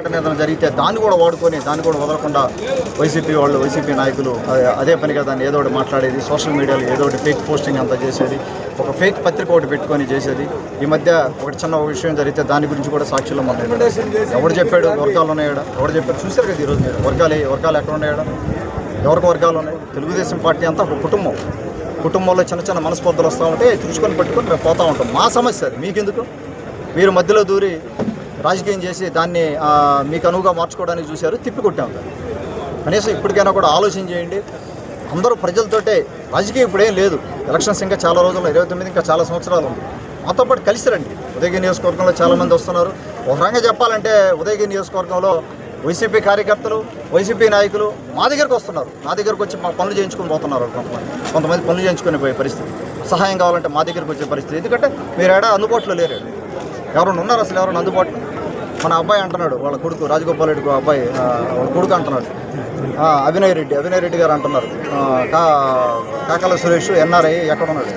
ఏదైనా జరిగితే దాన్ని కూడా వాడుకొని దాన్ని కూడా వదలకుండా వైసీపీ వాళ్ళు వైసీపీ నాయకులు అదే- పనిగా దాన్ని ఏదో ఒకటి మాట్లాడేది సోషల్ మీడియాలో ఏదో ఒకటి ఫేక్ పోస్టింగ్ అంతా చేసేది ఒక ఫేక్ పత్రిక ఒకటి పెట్టుకొని చేసేది. ఈ మధ్య ఒకటి చిన్న విషయం జరిగితే దాని గురించి కూడా సాక్షులు మొదలు ఎవడు చెప్పాడు? వర్గాలు ఉన్నాయా ఎవడు చెప్పాడు? చూశారు కదా ఈరోజు మీరు. వర్గాలు వర్గాలు ఎక్కడ ఉన్నాయా ఎవరికి వర్గాలు ఉన్నాయి? తెలుగుదేశం పార్టీ అంతా ఒక కుటుంబం. కుటుంబంలో చిన్న చిన్న మనస్పర్ధలు వస్తూ ఉంటే చూసుకొని పట్టుకొని రేపు పోతూ ఉంటాం. మా సమస్య అది. మీకెందుకు? మీరు మధ్యలో దూరి రాజకీయం చేసి దాన్ని మీకు అనువుగా మార్చుకోవడానికి చూశారు తిప్పికొట్టాం. దాన్ని కనీసం ఇప్పటికైనా కూడా ఆలోచన చేయండి. అందరూ ప్రజలతోటే రాజకీయం ఇప్పుడేం లేదు. ఎలక్షన్స్ ఇంకా చాలా రోజులు ఇరవై తొమ్మిది ఇంకా చాలా సంవత్సరాలు ఉంది. మాతో పాటు కలిసి రండి. ఉదయగిరి నియోజకవర్గంలో చాలామంది వస్తున్నారు. ఒక రకంగా చెప్పాలంటే ఉదయగిరి నియోజకవర్గంలో వైసీపీ కార్యకర్తలు వైసీపీ నాయకులు మా దగ్గరకు వస్తున్నారు. మా దగ్గరకు వచ్చి మా పనులు చేయించుకొని పోతున్నారు కొంతమంది. కొంతమంది పనులు చేయించుకునే పోయే పరిస్థితి. సహాయం కావాలంటే మా దగ్గరకు వచ్చే పరిస్థితి. ఎందుకంటే మీరు ఏడా అందుబాటులో లేరు. ఎవరైనా ఉన్నారు అసలు? ఎవరైనా అందుబాటులో? మన అబ్బాయి అంటున్నాడు వాళ్ళ కొడుకు రాజగోపాల్ రెడ్డి అబ్బాయి వాళ్ళ కొడుకు అంటున్నాడు. ఆ, అభినయ్ రెడ్డి అభినయ్ రెడ్డి గారు అంటున్నారు. కాకల సురేష్ ఎన్ఆర్ఐ ఎక్కడ ఉన్నాడు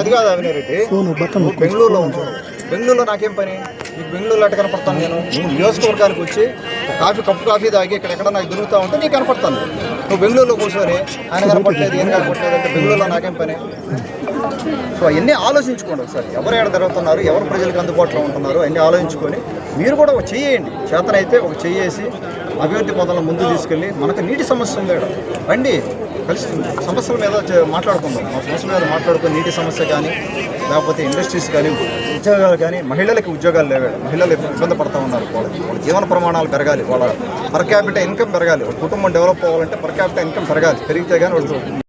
అది కాదు అభినయ్ రెడ్డి. బెంగళూరులో ఉంటావు బెంగళూరులో నాకేం పని? నీకు బెంగళూరులో ఎట్ట కనపడతాను నేను? నువ్వు నియోజకవర్గానికి వచ్చి కాఫీ కప్పు కాఫీ తాగి ఇక్కడ ఎక్కడ నాకు దొరుకుతా ఉంటే నీకు కనపడతాను. నువ్వు బెంగళూరులో కూర్చొని ఆయన కనపడలేదు ఏం కనపడలేదు అంటే బెంగళూరులో నాకేం పని? సో అవన్నీ ఆలోచించుకోండి ఒకసారి. ఎవరు ఎక్కడ తిరుగుతున్నారు ఎవరు ప్రజలకు అందుబాటులో ఉంటున్నారు అన్నీ ఆలోచించుకొని మీరు కూడా ఒక చెయ్యండి చేతనైతే ఒక చెయ్యేసి అభివృద్ధి పదంలో ముందు తీసుకెళ్ళి మనకు నీటి సమస్య ఉంది రండి కలిసి సమస్యల మీద మాట్లాడుకుందాం. ఆ సమస్యల మీద మాట్లాడుకుని నీటి సమస్య కానీ లేకపోతే ఇండస్ట్రీస్ కానీ ఉద్యోగాలు కానీ మహిళలకి ఉద్యోగాలు లేవాడు మహిళలు ఇబ్బంది పడుతూ ఉన్నారు వాళ్ళ వాళ్ళ జీవన ప్రమాణాలు పెరగాలి. వాళ్ళ పర్ క్యాపిటల్ ఇన్కమ్ పెరగాలి. కుటుంబం డెవలప్ అవ్వాలంటే పర్ క్యాపిటల్ ఇన్కమ్ పెరగాలి. పెరిగితే కానీ వాళ్ళు